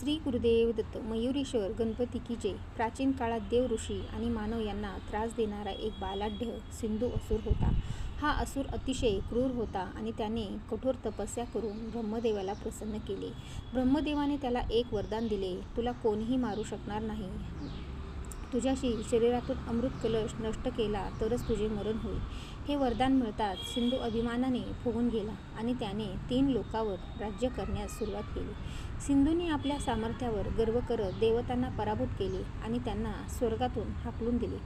श्री गुरुदेव दत्त मयुरेश्वर गणपती की जय. प्राचीन काळात देव ऋषी आणि मानव यांना त्रास देणारा एक बालाढ्य सिंधू असुर होता. हा असुर अतिशय क्रूर होता आणि त्याने कठोर तपस्या करून ब्रह्मदेवाला प्रसन्न केले. ब्रह्मदेवाने त्याला एक वरदान दिले तुला कोणीही मारू शकणार नाही. तुझ्याशी शरीरातून अमृत कलश नष्ट केला तरच तुझे मरण होईल. हे वरदान मिळताच सिंधू अभिमानाने फुगून गेला आणि त्याने तीन लोकावर राज्य करण्यास सुरुवात केली. सिंधूने आपल्या सामर्थ्यावर गर्व करत देवतांना पराभूत केले आणि त्यांना स्वर्गातून हाकलून दिले.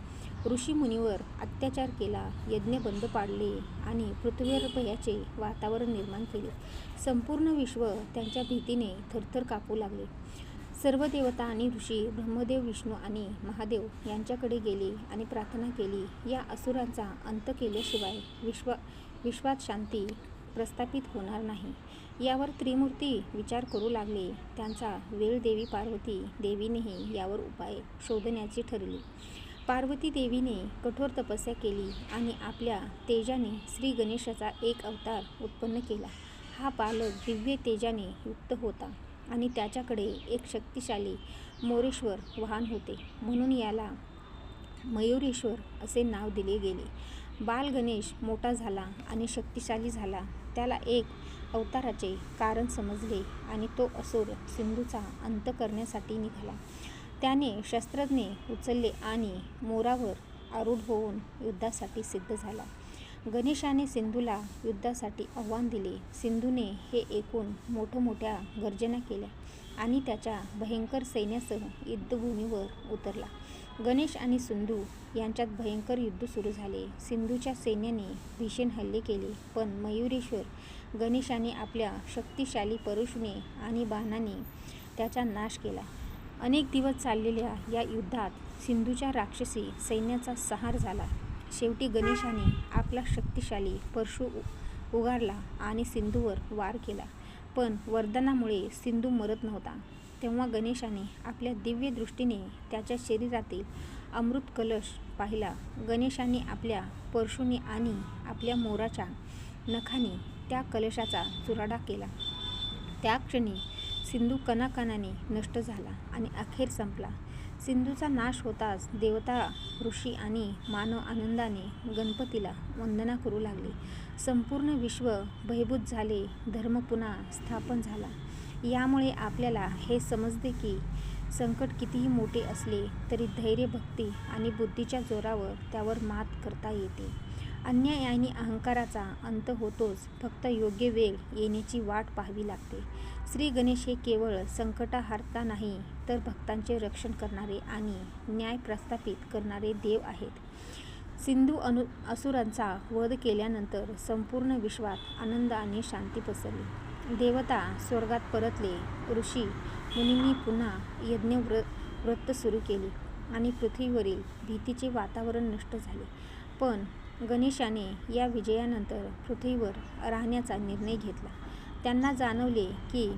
ऋषी मुनीवर अत्याचार केला यज्ञ बंद पाडले आणि पृथ्वीवर भयाचे वातावरण निर्माण केले. संपूर्ण विश्व त्यांच्या भीतीने थरथर कापू लागले. सर्व देवता आणि ऋषी ब्रह्मदेव विष्णू आणि महादेव यांच्याकडे गेले आणि प्रार्थना केली. या असुरांचा अंत केल्याशिवाय विश्व विश्वात शांती प्रस्थापित होणार नाही. यावर त्रिमूर्ती विचार करू लागले. त्यांचा वेळ देवी पार्वती देवीनेही यावर उपाय शोधण्याची ठरली. पार्वती देवीने कठोर तपस्या केली आणि आपल्या तेजाने श्री गणेशाचा एक अवतार उत्पन्न केला. हा बालक दिव्य तेजाने युक्त होता आणि त्याच्याकडे एक शक्तिशाली मोरेश्वर वाहन होते. म्हणून याला मयुरेश्वर असे नाव दिले गेले. बाल गणेश मोठा झाला आणि शक्तिशाली झाला. त्याला एक अवताराचे कारण समजले आणि तो असुर सिंधूचा अंत करण्यासाठी निघाला. त्याने शस्त्रज्ञे उचलले आणि मोरावर आरूढ होऊन युद्धासाठी सिद्ध झाला. गणेशाने सिंधूला युद्धासाठी आव्हान दिले. सिंधूने हे ऐकून मोठमोठ्या गर्जना केल्या आणि त्याच्या भयंकर सैन्यासह युद्धभूमीवर उतरला. गणेश आणि सिंधू यांच्यात भयंकर युद्ध सुरू झाले. सिंधूच्या सैन्याने भीषण हल्ले केले पण मयुरेश्वर गणेशाने आपल्या शक्तिशाली परुषने आणि बाणाने त्याचा नाश केला. अनेक दिवस चाललेल्या या युद्धात सिंधूच्या राक्षसी सैन्याचा संहार झाला. शेवटी गणेशाने आपला शक्तिशाली परशु उ- उगारला आणि सिंधूवर वार केला. पण वरदानामुळे सिंधू मरत नव्हता. तेव्हा गणेशाने आपल्या दिव्य दृष्टीने त्याच्या शरीरातील अमृत कलश पाहिला. गणेशाने आपल्या परशुने आणि आपल्या मोराच्या नखाने त्या कलशाचा चुराडा केला. त्या क्षणी सिंधू कणाकणाने नष्ट झाला आणि अखेर संपला. सिंधूचा नाश होताच देवता ऋषी आणि मानव आनंदाने गणपतीला वंदना करू लागले. संपूर्ण विश्व भयभूत झाले धर्म पुन्हा स्थापन झाला. यामुळे आपल्याला हे समजते की संकट कितीही मोठे असले तरी धैर्य भक्ती आणि बुद्धीच्या जोरावर त्यावर मात करता येते. अन्याय आणि अहंकाराचा अंत होतोच. फक्त योग्य वेळ येण्याची वाट पाहावी लागते. श्री गणेश हे केवळ संकटाहारता नाही तर भक्तांचे रक्षण करणारे आणि न्याय प्रस्थापित करणारे देव आहेत. सिंधू अनु असुरांचा वध केल्यानंतर संपूर्ण विश्वात आनंद आणि शांती पसरली. देवता स्वर्गात परतले. ऋषी मुनींनी पुन्हा यज्ञ व्र व्रत सुरू केले आणि पृथ्वीवरील भीतीचे वातावरण नष्ट झाले. पण गणेशाने या विजयानंतर पृथ्वीवर राहण्याचा निर्णय घेतला. त्यांना जाणवले की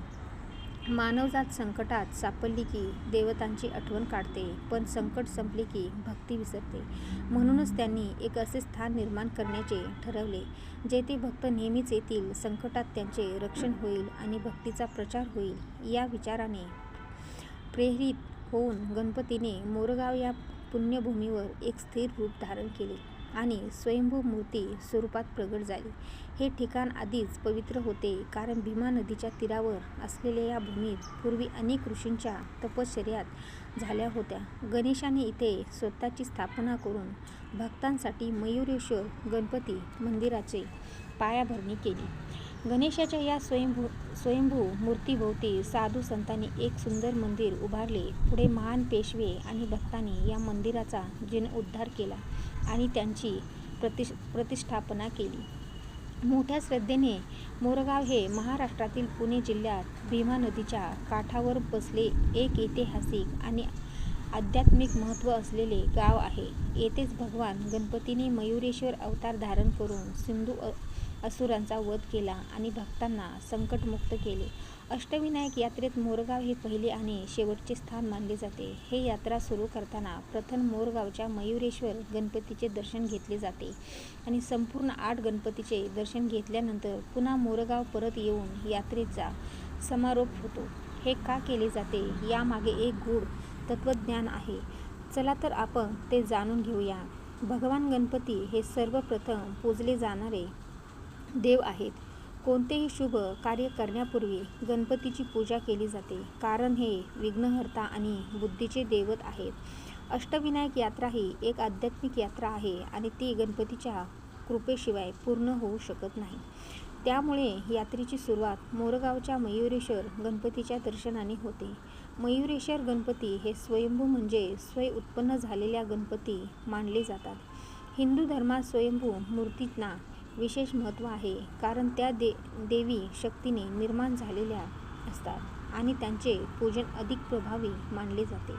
मानवजात संकटात सापडली की देवतांची आठवण काढते पण संकट संपले की भक्ती विसरते. म्हणूनच त्यांनी एक असे स्थान निर्माण करण्याचे ठरवले जेथे भक्त नेहमीच येतील संकटात त्यांचे रक्षण होईल आणि भक्तीचा प्रचार होईल या विचाराने प्रेरित होऊन गणपतीने मोरगाव या पुण्यभूमीवर एक स्थिर रूप धारण केले. आणि स्वयंभू मूर्ती स्वरूपात प्रगट झाली. हे ठिकाण आधीच पवित्र होते कारण भीमा नदीच्या तीरावर असलेल्या या भूमीत पूर्वी अनेक ऋषींच्या तपश्चर्यात झाल्या होत्या. गणेशाने इथे स्वतःची स्थापना करून भक्तांसाठी मयुरेश्वर गणपती मंदिराचे पायाभरणी केली. गणेशाच्या या स्वयंभू स्वयंभू मूर्तीभोवती साधू संतांनी एक सुंदर मंदिर उभारले. पुढे महान पेशवे आणि भक्तांनी या मंदिराचा जीर्णोद्धार केला. आणि त्यांची प्रतिष प्रतिष्ठापना केली. मोठ्या श्रद्धेने मोरगाव हे महाराष्ट्रातील पुणे जिल्ह्यात भीमा नदीच्या काठावर बसले एक ऐतिहासिक आणि आध्यात्मिक महत्त्व असलेले गाव आहे. येथेच भगवान गणपतीने मयुरेश्वर अवतार धारण करून सिंधू असुरांचा वध केला आणि भक्तांना संकटमुक्त केले. अष्टविनायक यात्रेत मोरगाव हे पहिले आणि शेवटचे स्थान मानले जाते. हे यात्रा सुरू करताना प्रथम मोरगावच्या मयुरेश्वर गणपतीचे दर्शन घेतले जाते आणि संपूर्ण आठ गणपतीचे दर्शन घेतल्यानंतर पुन्हा मोरगाव परत येऊन यात्रेचा समारोप होतो. हे का केले जाते? यामागे एक गूढ तत्त्वज्ञान आहे. चला तर आपण ते जाणून घेऊया. भगवान गणपती हे सर्वप्रथम पूजले जाणारे देव आहेत. कोणतेही शुभ कार्य करण्यापूर्वी गणपतीची पूजा केली जाते. कारण हे विघ्नहर्ता आणि बुद्धीचे दैवत आहेत. अष्टविनायक यात्रा ही एक आध्यात्मिक यात्रा आहे आणि ती गणपतीच्या कृपेशिवाय पूर्ण होऊ शकत नाही. त्यामुळे यात्रेची सुरुवात मोरगावच्या मयुरेश्वर गणपतीच्या दर्शनाने होते. मयुरेश्वर गणपती हे स्वयंभू म्हणजे स्वय उत्पन्न झालेल्या गणपती मानले जातात. हिंदू धर्मात स्वयंभू मूर्तींना विशेष महत्त्व आहे कारण त्या दे देवी शक्तीने निर्माण झालेल्या असतात आणि त्यांचे पूजन अधिक प्रभावी मानले जाते.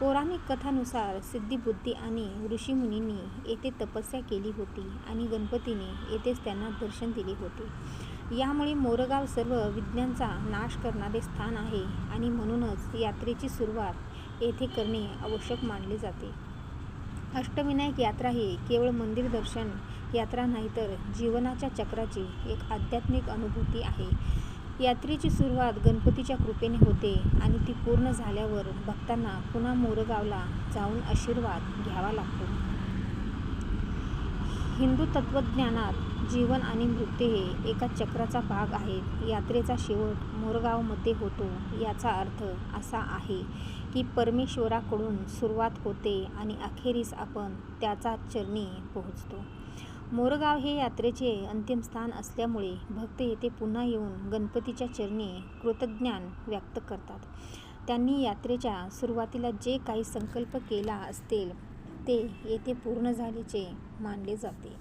पौराणिक कथानुसार सिद्धिबुद्धी आणि ऋषीमुनींनी येथे तपस्या केली होती आणि गणपतीने येथेच त्यांना दर्शन दिले होते. यामुळे मोरगाव सर्व विज्ञांचा नाश करणारे स्थान आहे आणि म्हणूनच यात्रेची सुरुवात येथे करणे आवश्यक मानले जाते. अष्टविनायक यात्रा ही केवळ मंदिर दर्शन यात्रा नाही तर जीवनाच्या चक्राची एक आध्यात्मिक अनुभूती आहे. यात्रेची सुरुवात गणपतीच्या कृपेने होते आणि ती पूर्ण झाल्यावर भक्तांना पुन्हा मोरगावला जाऊन आशीर्वाद घ्यावा लागतो. हिंदू तत्त्वज्ञानात जीवन आणि मृत्यू हे एका चक्राचा भाग आहेत. यात्रेचा शेवट मोरगावमध्ये होतो याचा अर्थ असा आहे की परमेश्वराकडून सुरुवात होते आणि अखेरीस आपण त्याचा चरणी पोहोचतो. मोरगाव हे यात्रेचे अंतिम स्थान असल्यामुळे भक्त येथे पुन्हा येऊन गणपतीच्या चरणी कृतज्ञान व्यक्त करतात. त्यांनी यात्रेच्या सुरुवातीला जे काही संकल्प केला असतील ते येथे पूर्ण झाल्याचे मानले जाते.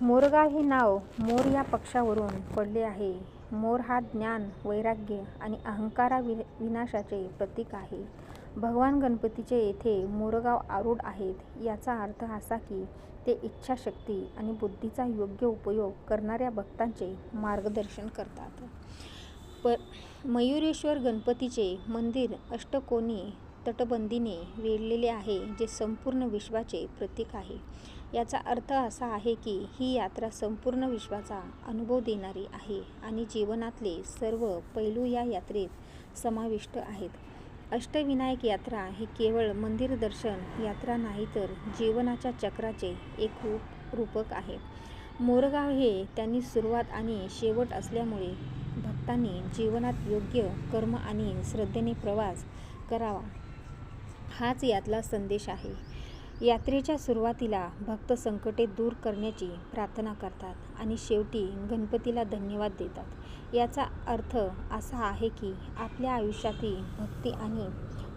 मोरगाव हे नाव मोर या पक्षावरून पडले आहे. मोर हा ज्ञान वैराग्य आणि अहंकारा वि विनाशाचे प्रतीक आहे. भगवान गणपतीचे येथे मोरगाव आरूढ आहेत. याचा अर्थ असा की ते इच्छाशक्ती आणि बुद्धीचा योग्य उपयोग करणाऱ्या भक्तांचे मार्गदर्शन करतात. प मयुरेश्वर गणपतीचे मंदिर अष्टकोनी तटबंदीने वेढलेले आहे जे संपूर्ण विश्वाचे प्रतीक आहे. याचा अर्थ असा आहे की ही यात्रा संपूर्ण विश्वाचा अनुभव देणारी आहे आणि जीवनातले सर्व पैलू या यात्रेत समाविष्ट आहेत. अष्टविनायक यात्रा ही केवळ मंदिर दर्शन यात्रा नाही तर जीवनाच्या चक्राचे एक रूप रूपक आहे. मोरगाव हे त्यांनी सुरुवात आणि शेवट असल्यामुळे भक्तांनी जीवनात योग्य कर्म आणि श्रद्धेने प्रवास करावा हाच यातला संदेश आहे. यात्रेच्या सुरुवातीला भक्त संकटे दूर करण्याची प्रार्थना करतात आणि शेवटी गणपतीला धन्यवाद देतात. याचा अर्थ असा आहे की आपल्या आयुष्यातील भक्ती आणि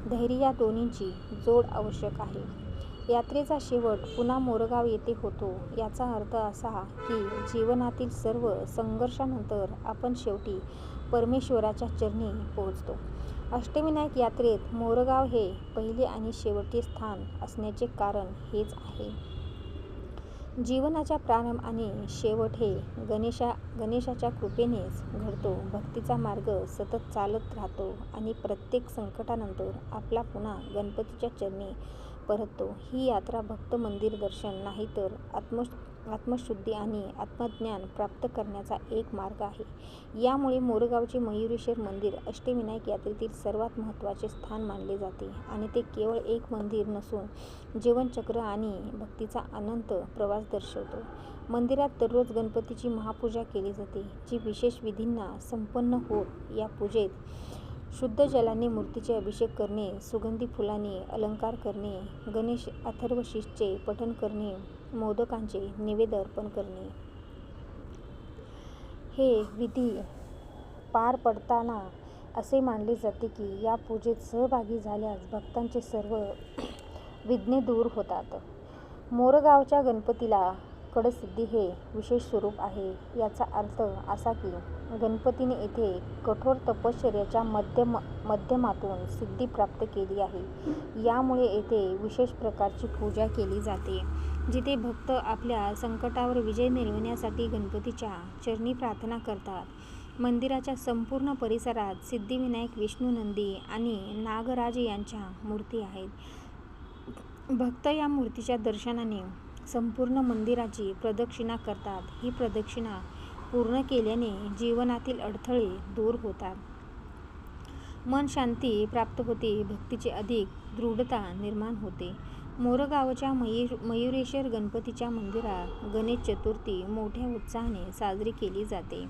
धैर्य या दोन्हींची जोड आवश्यक आहे. यात्रेचा शेवट पुन्हा मोरगाव येथे होतो. याचा अर्थ असा की जीवनातील सर्व संघर्षानंतर आपण शेवटी परमेश्वराच्या चरणी पोहोचतो. अष्टविनायक यात्रेत मोरगाव हे पहिले आणि शेवटचे स्थान असण्याचे कारण हेच आहे. जीवनाचा प्रारंभ आणि शेवट हे गणेशा गणेशाच्या कृपेनेच घडतो. भक्तीचा मार्ग सतत चालत राहतो आणि प्रत्येक संकटानंतर आपला पुन्हा गणपतीच्या चरणी परततो. ही यात्रा भक्त मंदिर दर्शन नाही तर आत्म आत्मशुद्धी आणि आत्मज्ञान प्राप्त करण्याचा एक मार्ग आहे. यामुळे मोरगावचे मयुरेश्वर मंदिर अष्टविनायक यात्रेतील सर्वात महत्त्वाचे स्थान मानले जाते आणि ते केवळ एक मंदिर नसून जीवनचक्र आणि भक्तीचा अनंत प्रवास दर्शवतो. मंदिरात दररोज गणपतीची महापूजा केली जाते जी विशेष विधींना संपन्न होत या पूजेत शुद्ध जलाने मूर्तीचे अभिषेक करणे सुगंधी फुलांनी अलंकार करणे गणेश अथर्वशीषचे पठण करणे मोदकांचे निवेद अर्पण करणे. हे विधी पार पडताना असे मानले जाते की या पूजेत सहभागी झाल्यास भक्तांचे सर्व विघ्ने दूर होतात. मोरगावच्या गणपतीला कडसिद्धी हे विशेष स्वरूप आहे. याचा अर्थ असा की गणपतीने येथे कठोर तपश्चर्याच्या मध्यम माध्यमातून सिद्धी प्राप्त केली आहे. यामुळे येथे विशेष प्रकारची पूजा केली जाते. जिथे भक्त आपल्या संकटावर विजय मिळवण्यासाठी गणपतीच्या चरणी प्रार्थना करतात. मंदिराच्या संपूर्ण परिसरात सिद्धिविनायक विष्णू नंदी आणि नागराज यांच्या मूर्ती आहेत. भक्त या मूर्तीच्या दर्शनाने संपूर्ण मंदिराची प्रदक्षिणा करतात. ही प्रदक्षिणा पूर्ण केल्याने जीवनातील अडथळे दूर होतात. मन शांती प्राप्त होते भक्तीची अधिक दृढता निर्माण होते. मोरगावच्या मयूर मयुरेश्वर गणपतीच्या मंदिरात गणेश चतुर्थी मोठ्या उत्साहाने साजरी केली जाते.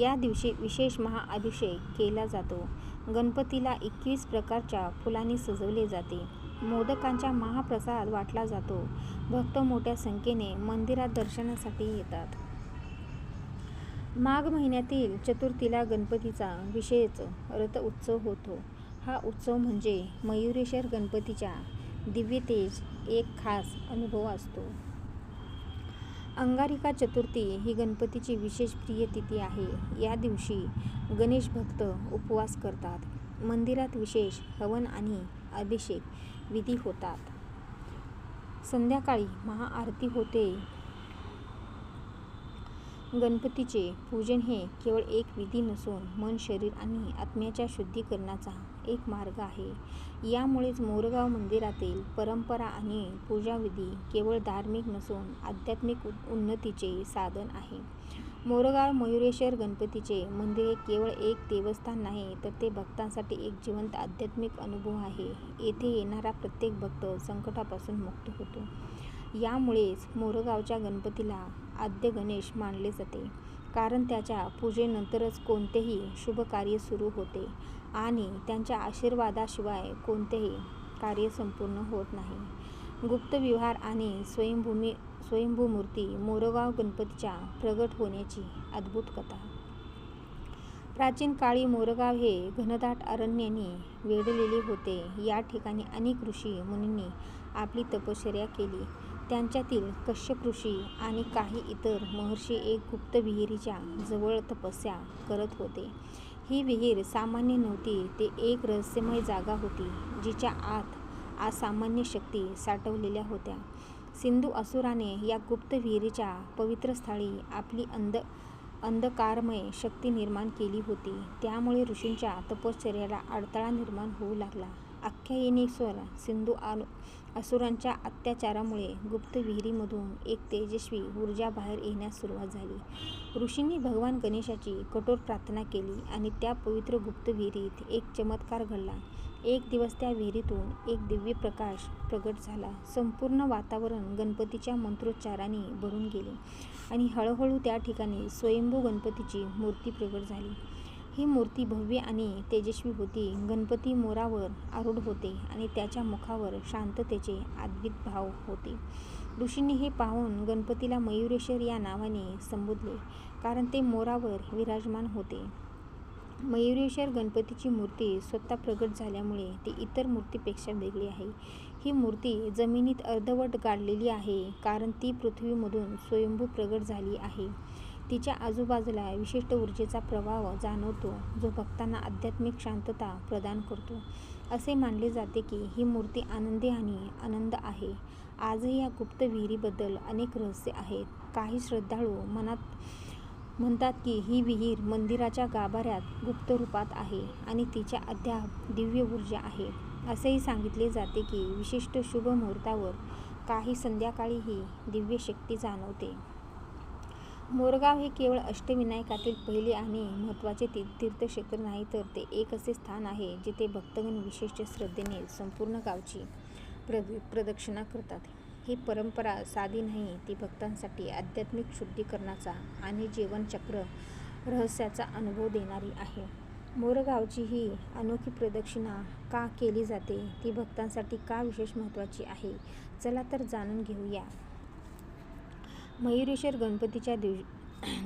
या दिवशी विशेष महाअभिषेक केला जातो. गणपतीला एकवीस प्रकारच्या फुलांनी सजवले जाते. मोदकांचा महाप्रसाद वाटला जातो. भक्त मोठ्या संख्येने मंदिरात दर्शनासाठी येतात. माघ महिन्यातील चतुर्थीला गणपतीचा विशेष रथ उत्सव होतो. हा उत्सव म्हणजे मयुरेश्वर गणपतीच्या दिव्यतेज एक खास अनुभव असतो. अंगारिका चतुर्थी ही गणपतीची विशेष प्रिय तिथी आहे. या दिवशी गणेश भक्त उपवास करतात. मंदिरात विशेष हवन आणि अभिषेक विधी होतात. संध्याकाळी महाआरती होते. गणपतीचे पूजन हे केवळ एक विधी नसून मन शरीर आणि आत्म्याच्या शुद्धीकरणाचा एक मार्ग आहे. यामुळेच मोरगाव मंदिरातील परंपरा आणि पूजाविधी केवळ धार्मिक नसून आध्यात्मिक उन्नतीचे साधन आहे. मोरगाव मयुरेश्वर गणपतीचे मंदिर हे केवळ एक देवस्थान नाही तर ते भक्तांसाठी एक जिवंत आध्यात्मिक अनुभव आहे. येथे येणारा प्रत्येक भक्त संकटापासून मुक्त होतो. यामुळेच मोरगावच्या गणपतीला आद्य गणेश मानले जाते. कारण त्याच्या पूजेनंतरच कोणतेही शुभ कार्य सुरू होते आणि त्यांच्या आशीर्वादाशिवाय कोणतेही कार्य संपूर्ण होत नाही. गुप्त विहार आणि स्वयंभूमी स्वयंभू मूर्ती मोरगाव गणपतीच्या प्रगट होण्याची अद्भुत कथा. प्राचीन काळी मोरगाव हे घनदाट अरण्याने वेढलेले होते. या ठिकाणी अनेक ऋषी मुनींनी आपली तपश्चर्या केली. त्यांच्यातील कश्यप ऋषी आणि काही इतर महर्षी एक गुप्त विहिरीच्या जवळ तपस्या करत होते. ही विहीर सामान्य नव्हती ते एक रहस्यमय जागा होती जिच्या आत असामान्य शक्ती साठवलेल्या होत्या. सिंधू असुराने या गुप्त विहिरीच्या पवित्र स्थळी आपली अंध अंधकारमय शक्ती निर्माण केली होती. त्यामुळे ऋषींच्या तपश्चर्याला अडथळा निर्माण होऊ लागला. आख्यायिनीस्वर सिंधू आलो असुरांच्या अत्याचारामुळे गुप्त विहिरीमधून एक तेजस्वी ऊर्जा बाहेर येण्यास सुरुवात झाली. ऋषींनी भगवान गणेशाची कठोर प्रार्थना केली आणि त्या पवित्र गुप्त विहिरीत एक चमत्कार घडला. एक दिवस त्या विहिरीतून एक दिव्य प्रकाश प्रगट झाला. संपूर्ण वातावरण गणपतीच्या मंत्रोच्चाराने भरून गेले आणि हळूहळू त्या ठिकाणी स्वयंभू गणपतीची मूर्ती प्रगट झाली. ही मूर्ती भव्य आणि तेजस्वी होती. गणपती मोरावर आरूढ होते आणि त्याच्या मुखावर शांततेचे आद्वित भाव होते. ऋषींनी हे पाहून गणपतीला मयुरेश्वर या नावाने संबोधले कारण ते मोरावर विराजमान होते. मयुरेश्वर गणपतीची मूर्ती स्वतः प्रगट झाल्यामुळे ती इतर मूर्तीपेक्षा वेगळी आहे. ही मूर्ती जमिनीत अर्धवट गाडलेली आहे कारण ती पृथ्वीमधून स्वयंभू प्रगट झाली आहे. तिच्या आजूबाजूला विशिष्ट ऊर्जेचा प्रवाह जाणवतो जो भक्तांना आध्यात्मिक शांतता प्रदान करतो. असे मानले जाते की ही मूर्ती आनंदी आणि आनंद आहे. आजही या गुप्त विहिरीबद्दल अनेक रहस्य आहेत. काही श्रद्धाळू मनात म्हणतात की ही विहीर मंदिराच्या गाभाऱ्यात गुप्त रूपात आहे आणि तिच्या अद्याप दिव्य ऊर्जा आहे. असेही सांगितले जाते की विशिष्ट शुभ मुहूर्तावर काही संध्याकाळी ही दिव्य शक्ती जाणवते. मोरगाव हे केवळ अष्टविनायकातील पहिले आणि महत्त्वाचे ती तीर्थक्षेत्र नाही तर ते एक असे स्थान आहे जिथे भक्तगण विशेष श्रद्धेने संपूर्ण गावची प्रद प्रदक्षिणा करतात. ही परंपरा साधी नाही ती भक्तांसाठी आध्यात्मिक शुद्धीकरणाचा आणि जीवनचक्र रहस्याचा अनुभव देणारी आहे. मोरगावची ही अनोखी प्रदक्षिणा का केली जाते? ती भक्तांसाठी का विशेष महत्त्वाची आहे? चला तर जाणून घेऊया. मयुरेश्वर गणपतीच्या दिव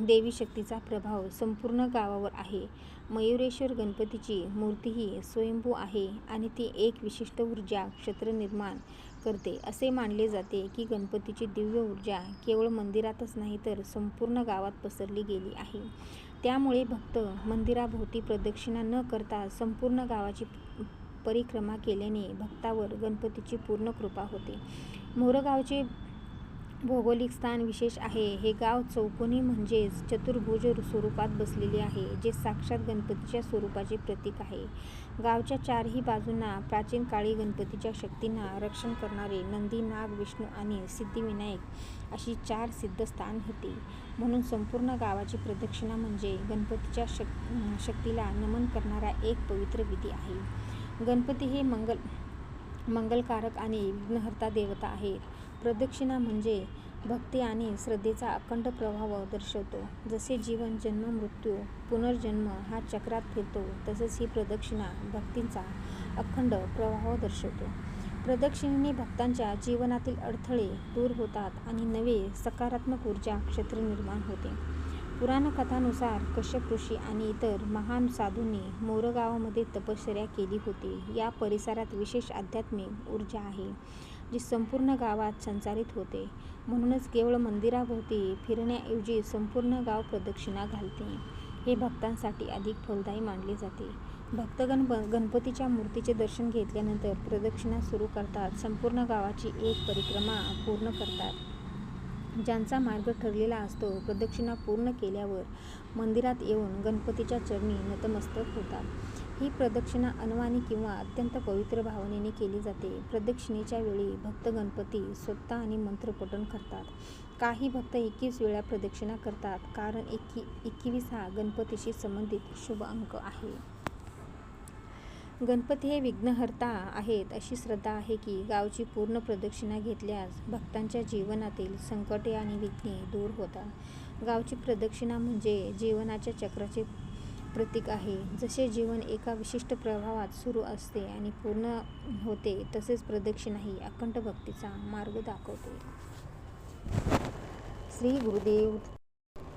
देवी शक्तीचा प्रभाव संपूर्ण गावावर आहे. मयुरेश्वर गणपतीची मूर्ती ही स्वयंभू आहे आणि ती एक विशिष्ट ऊर्जा क्षेत्र निर्माण करते. असे मानले जाते की गणपतीची दिव्य ऊर्जा केवळ मंदिरातच नाही तर संपूर्ण गावात पसरली गेली आहे. त्यामुळे भक्त मंदिराभोवती प्रदक्षिणा न करता संपूर्ण गावाची परिक्रमा केल्याने भक्तावर गणपतीची पूर्ण कृपा होते. मोरगावचे भौगोलिक स्थान विशेष आहे. हे गाव चौकोनी म्हणजेच चतुर्भुज स्वरूपात बसलेले आहे जे साक्षात गणपतीच्या स्वरूपाचे प्रतीक आहे. गावच्या चारही बाजूंना प्राचीन काळी गणपतीच्या शक्तींना रक्षण करणारे नंदी नाग विष्णू आणि सिद्धिविनायक अशी चार सिद्धस्थान होती. म्हणून संपूर्ण गावाची प्रदक्षिणा म्हणजे गणपतीच्या शक शक्तीला नमन करणारा एक पवित्र विधी आहे. गणपती हे मंगल मंगलकारक आणि विघ्नहर्ता देवता आहेत. प्रदक्षिणा म्हणजे भक्ती आणि श्रद्धेचा अखंड प्रभाव दर्शवतो. जसे जीवन जन्म मृत्यू पुनर्जन्म हा चक्रात फिरतो तसेच ही प्रदक्षिणा भक्तींचा अखंड प्रभाव दर्शवतो. प्रदक्षिणेने भक्तांच्या जीवनातील अडथळे दूर होतात आणि नवे सकारात्मक ऊर्जा क्षेत्र निर्माण होते. पुराणकथानुसार कश्यप ऋषी आणि इतर महान साधूंनी मोरगावामध्ये तपश्चर्या केली होती. या परिसरात विशेष आध्यात्मिक ऊर्जा आहे. जी संपूर्ण गावात संचारित होते. म्हणूनच केवळ मंदिराभोवती फिरण्याऐवजी संपूर्ण गाव प्रदक्षिणा घालते. हे भक्तांसाठी अधिक फलदायी मानले जाते. भक्तगण गणपतीच्या मूर्तीचे दर्शन घेतल्यानंतर प्रदक्षिणा सुरू करतात. संपूर्ण गावाची एक परिक्रमा पूर्ण करतात. ज्यांचा मार्ग ठरलेला असतो प्रदक्षिणा पूर्ण केल्यावर मंदिरात येऊन गणपतीच्या चरणी नतमस्तक होतात. ही प्रदक्षिणा अनवाणी किंवा अत्यंत पवित्र भावनेने केली जाते. प्रदक्षिणेच्या वेळी भक्त गणपती स्वतः आणि मंत्रपठण करतात. काही भक्त एकवीस वेळा प्रदक्षिणा करतात कारण एकी एकवीस हा गणपतीशी संबंधित शुभ अंक आहे. गणपती हे विघ्नहर्ता आहेत अशी श्रद्धा आहे की गावची पूर्ण प्रदक्षिणा घेतल्यास भक्तांच्या जीवनातील संकटे आणि विघ्ने दूर होतात. गावची प्रदक्षिणा म्हणजे जीवनाच्या चक्राचे प्रतीक आहे. जसे जीवन एका विशिष्ट प्रभावात सुरू असते आणि पूर्ण होते तसेच प्रदक्षिणाही अखंड भक्तीचा मार्ग दाखवते. श्री गुरुदेव